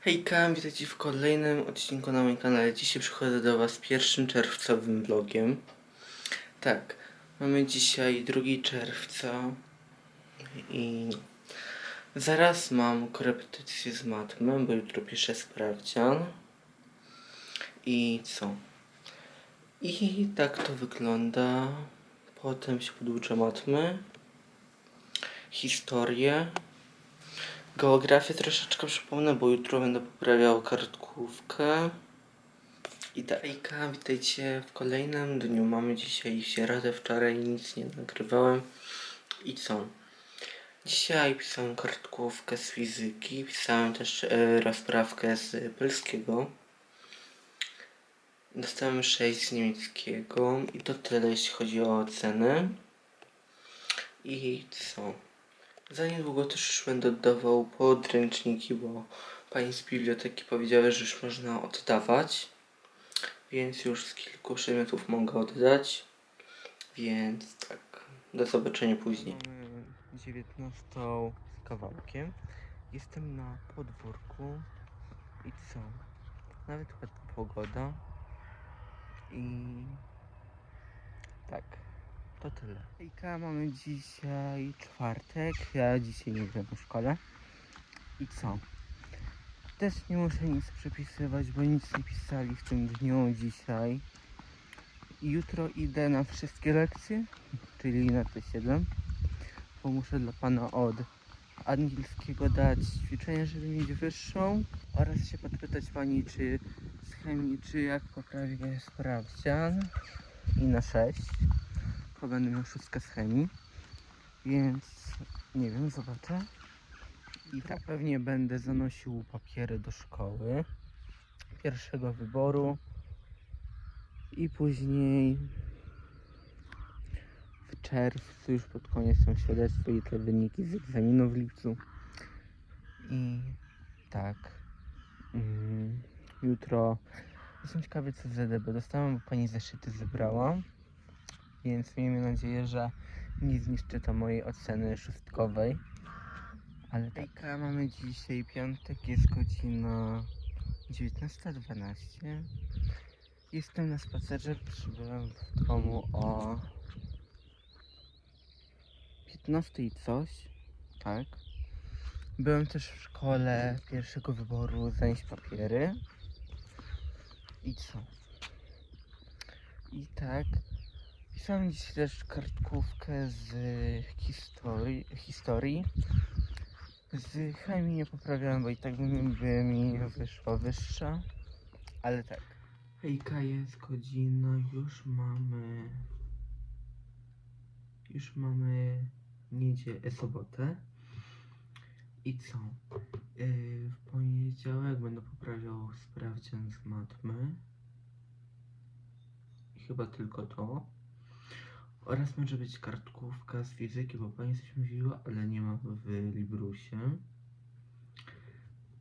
Hejka, witajcie w kolejnym odcinku na moim kanale. Dzisiaj przychodzę do Was pierwszym czerwcowym vlogiem. Tak, mamy dzisiaj 2 czerwca i zaraz mam korepetycję z matmy, bo jutro piszę sprawdzian. I co? I tak to wygląda. Potem się poduczę matmy, historię. Geografię troszeczkę przypomnę, bo jutro będę poprawiał kartkówkę. I dalejka, witajcie w kolejnym dniu. Mamy dzisiaj środę, wczoraj nic nie nagrywałem. I co? Dzisiaj pisałem kartkówkę z fizyki, pisałem też e, rozprawkę z polskiego. Dostałem 6 z niemieckiego i to tyle jeśli chodzi o oceny. I co? Za niedługo też już będę oddawał podręczniki, bo pani z biblioteki powiedziała, że już można oddawać. Więc już z kilku przedmiotów mogę oddać. Więc tak, do zobaczenia później. Mamy 19 z kawałkiem. Jestem na podwórku. I co? Nawet ładna pogoda. I tak. To tyle. Mamy dzisiaj czwartek. Ja dzisiaj nie byłem w szkole. I co? Też nie muszę nic przepisywać, bo nic nie pisali w tym dniu dzisiaj. Jutro idę na wszystkie lekcje, czyli na te 7. Bo muszę dla pana od angielskiego dać ćwiczenie, żeby mieć wyższą. Oraz się podpytać pani, czy z chemii, czy jak poprawię sprawdzian. I na 6 bo będę miał szóstkę z chemii, więc nie wiem, zobaczę. I tak pewnie będę zanosił papiery do szkoły pierwszego wyboru i później w czerwcu, już pod koniec są świadectwo i te wyniki z egzaminu w lipcu. I tak, mm, jutro jestem ciekawy co z ZDB dostałam, bo pani zeszyty zebrała więc miejmy nadzieję, że nie zniszczy to mojej oceny szóstkowej. Ale tak, mamy dzisiaj piątek, jest godzina 19.12. Jestem na spacerze, przybyłem w domu o 15 i coś, tak. Byłem też w szkole pierwszego wyboru zanieść papiery. I co? I tak, Pisałem dziś też kartkówkę z historii, historii. Z chemii nie poprawiałem, bo i tak by mi, wyszła wyższa. Ale tak. Hejka, jest godzina, już mamy... Już mamy niedzielę, sobotę. I co? Yy, w poniedziałek będę poprawiał sprawdzian z matmy. Chyba tylko to. Oraz może być kartkówka z fizyki, bo pani coś mówiła, ale nie ma w Librusie.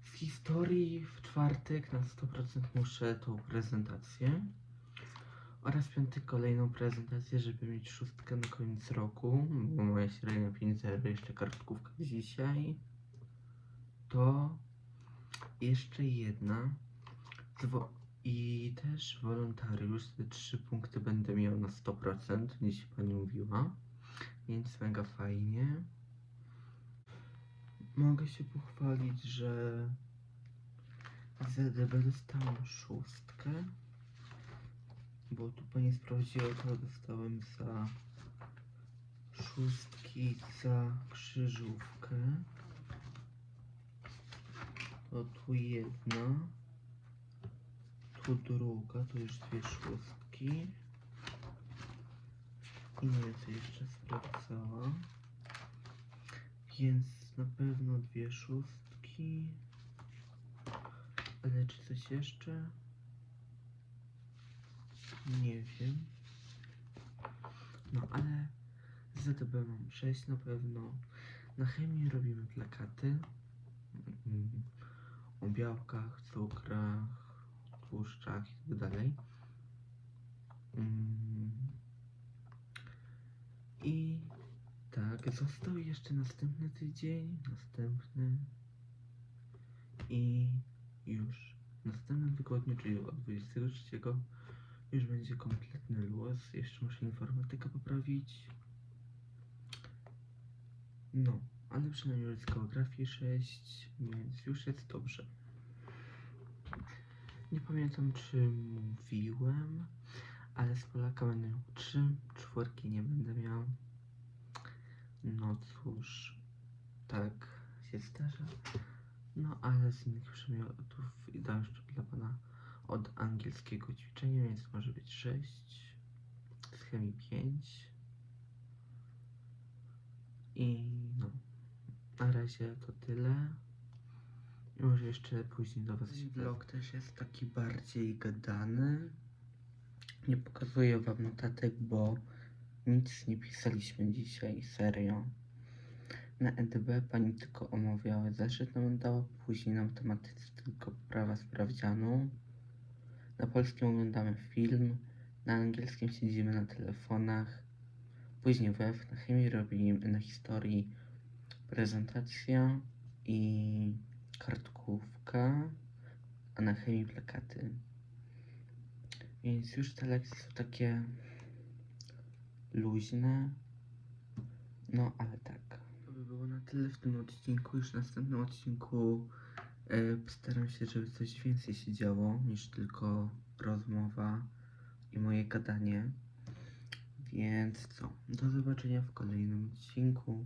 Z historii w czwartek na 100% muszę tą prezentację. Oraz w piątek kolejną prezentację, żeby mieć szóstkę na koniec roku, bo moja średnia 5.0, jeszcze kartkówka dzisiaj. To jeszcze jedna. Zwo i też wolontariusz, te trzy punkty będę miał na 100%, jeśli pani mówiła. Więc mega fajnie. Mogę się pochwalić, że ZDB dostałem szóstkę. Bo tu pani sprawdziła, to dostałem za szóstki za krzyżówkę. To tu jedna. Tu druga, to już dwie szóstki. I nie wiem co jeszcze sprawdzała. Więc na pewno dwie szóstki. Ale czy coś jeszcze? Nie wiem. No ale z ZTB mam 6 na pewno. Na chemii robimy plakaty. Mm, O białkach, cukrach, tłuszczach i tak dalej. Mm. I tak, został jeszcze następny tydzień, następny i już w następnym tygodniu, czyli od 23 już będzie kompletny luz. Jeszcze muszę informatykę poprawić. No, ale przynajmniej jest geografii 6, więc już jest dobrze. Nie pamiętam czy mówiłem, ale z Polaka będę miał 3, czwórki nie będę miał. No cóż, tak się zdarza. No ale z innych przedmiotów dam jeszcze dla Pana od angielskiego ćwiczenia, więc może być 6, z chemii 5. I no, na razie to tyle. I może jeszcze później do Was się Vlog też jest taki bardziej gadany. Nie pokazuję Wam notatek, bo nic nie pisaliśmy dzisiaj, serio. Na EDB pani tylko omawiała zeszyt nam dała, później na matematyce tylko prawa sprawdzianu. Na polskim oglądamy film, na angielskim siedzimy na telefonach. Później WF, na chemii robimy, na historii prezentacja i kartkówka, a na chemii plakaty. Więc już te lekcje są takie luźne. No, ale tak. To by było na tyle w tym odcinku. Już w następnym odcinku e, postaram się, żeby coś więcej się działo niż tylko rozmowa i moje gadanie. Więc co? Do zobaczenia w kolejnym odcinku.